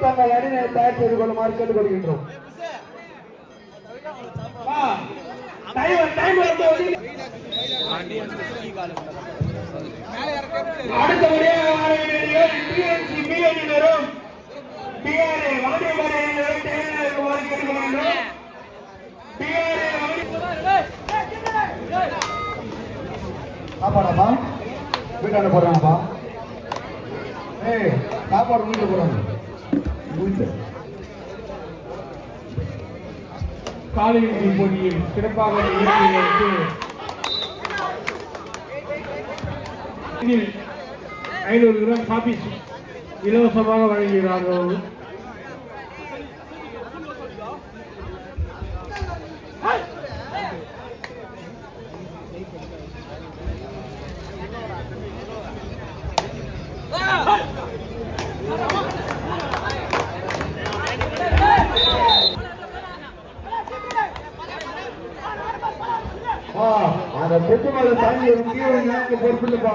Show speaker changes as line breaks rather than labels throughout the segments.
தங்கள் அணியை தயார் செய்து கொள்ளுமாறு கேட்டுக்கொள்கின்றோம்.
வா. டைம் டைம் கேட்டுக்கொள்கின்றோம்.
வீட்டாண்ட போடுறாங்கப்பா ஏய் சாப்பாடு வீட்டுல போடுறாங்க வீட்டு
காலிறுதி போட்டியில் சிறப்பாக இயக்கியதற்கு இதில் ஐநூறு கிராம் காபி இலவசமாக வழங்குகிறார்கள்
அந்த பெட்டு மேல தாங்கி கீழே எனக்கு பொறுப்பு இல்லப்பா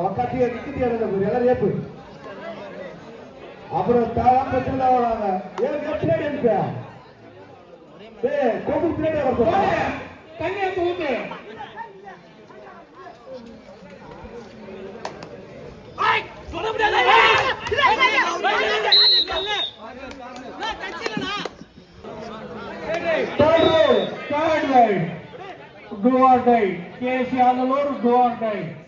ஒக்காட்டி நிக்கிட்டு இறங்க எல்லாரும் ஏப்பு அப்புறம் தாராளம் பிரச்சனை வராங்க ஏன் பிளேட் அனுப்ப டேய் கோபுல் பிளேட் வரப்போ
தண்ணியை தூத்து. Do or die. KC Annalur, do or die.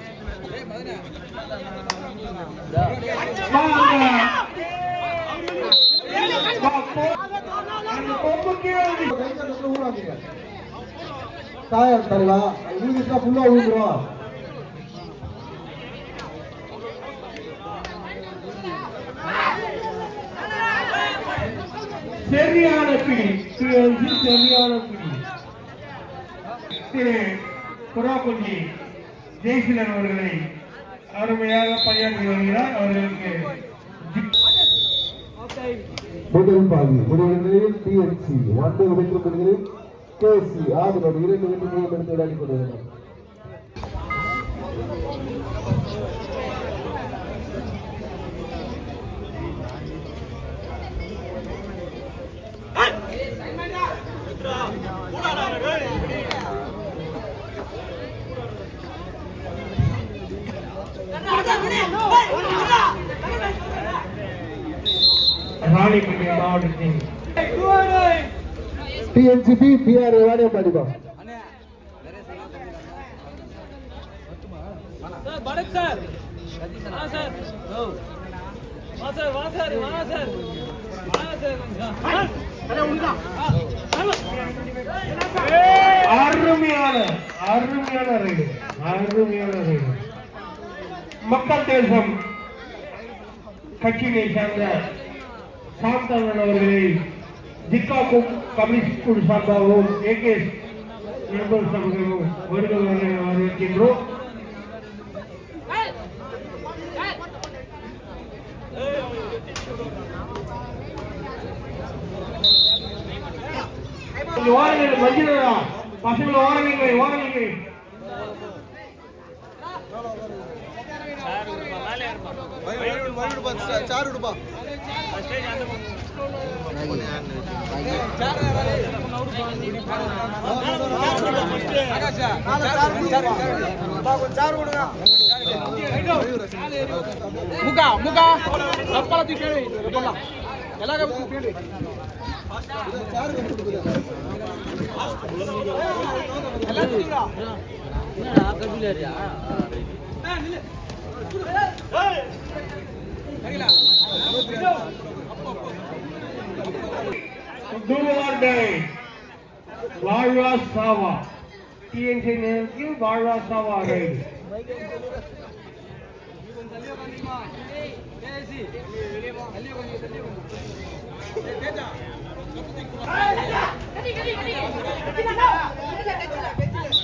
TNC.
தலைவா ஃபுல்லா விழுந்துரும்
சரியான பிடி சரியான பிடி திரு புறாக்குஞ்சி ஜெய்சிலன் அவர்களை அருமையாக பணியாற்றி வருகிறார் அவர்களுக்கு
முதல் பாதி முடிவுகளில் டிஎன்சி ஒன்று வெற்றி பெறுகிறேன் கேசி ஆதரவு இரண்டு விளையாடி கொண்டிருக்கிறார்
ராணிப்பேட்டை மாவட்டத்தின்
டிஎன்சி பிஆர்
சார் வா சார் வா சார் வா சார் வா சார்
அருமையான அருமையான ரைடு அருமையான ரைடு மக்கள் தேசம் கட்சியை சார்ந்த சாந்தவன் அவர்களை ஜிக்காக்கும் கம்யூனிஸ்ட் ஸ்கூல் சார்பாகவும் ஏகேஎஸ் நண்பர் சமூகமும் வருகிறவர்களை வரவேற்கின்றோம் கொஞ்சம் ஓரங்கள் மஞ்சளா பசங்களை ஓரங்க ஓரங்க
ಮುಖ ಮುಖ ರಪ್ಪಳ ತಿಕ್ಕೇಳಿ ರಪ್ಪಳ ಎಲ್ಲ ತಿಕ್ಕೇಳಿ ಎಲ್ಲ ತಿಕ್ಕಿರಾ
Do or die. Varva Sava. TNC நேருக்கு Varva Sava ride.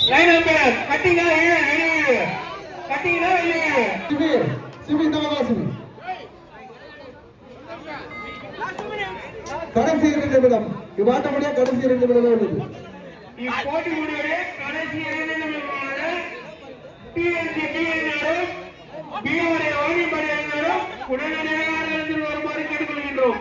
Line number கட்டிங்க கட்டிங்கன்னா வெளியே
சிவி சிவி பக்கம் சிவி கடைசி இரண்டு நிமிடம். இவ்வாட்ட முடியா கடைசி இரண்டு நிமிடம் உள்ளது.
இப்போட்டி முடிவுடைய கடைசி இரண்டு நிமிடமான டிஎன்சி உடனடியாக வருமாறு கேட்டுக்கொள்கின்றோம்.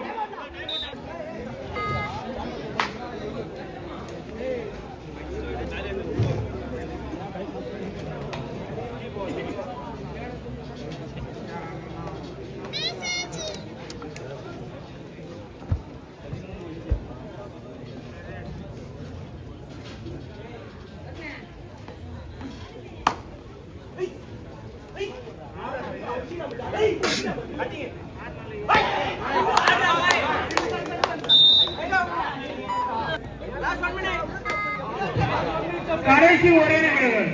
கடைசி ஒரே நிமிடங்கள்.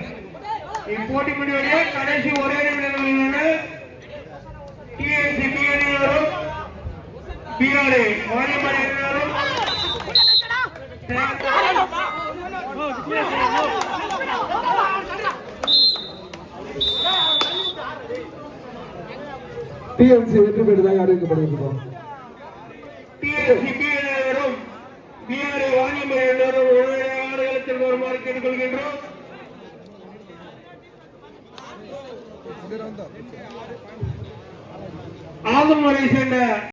இப்போட்டி முடிவுடைய கடைசி ஒரே நிமிடங்கள் டிஎன்சி பிஎன்ஆரும் பிஆர்ஏ வாணிபடி அணியினரும்
டிஎம்சி வெற்றி பெற்றதாக அறிவிக்கப்படுகிறோம்
டிஎன்சி பிஎன்ஆரும் பிஆர்ஏ வாணிபடி அணியினரும் உடனடியாக வருமாறு கேட்டுக்கொள்கின்றோம். ஆதம் வரை சேர்ந்த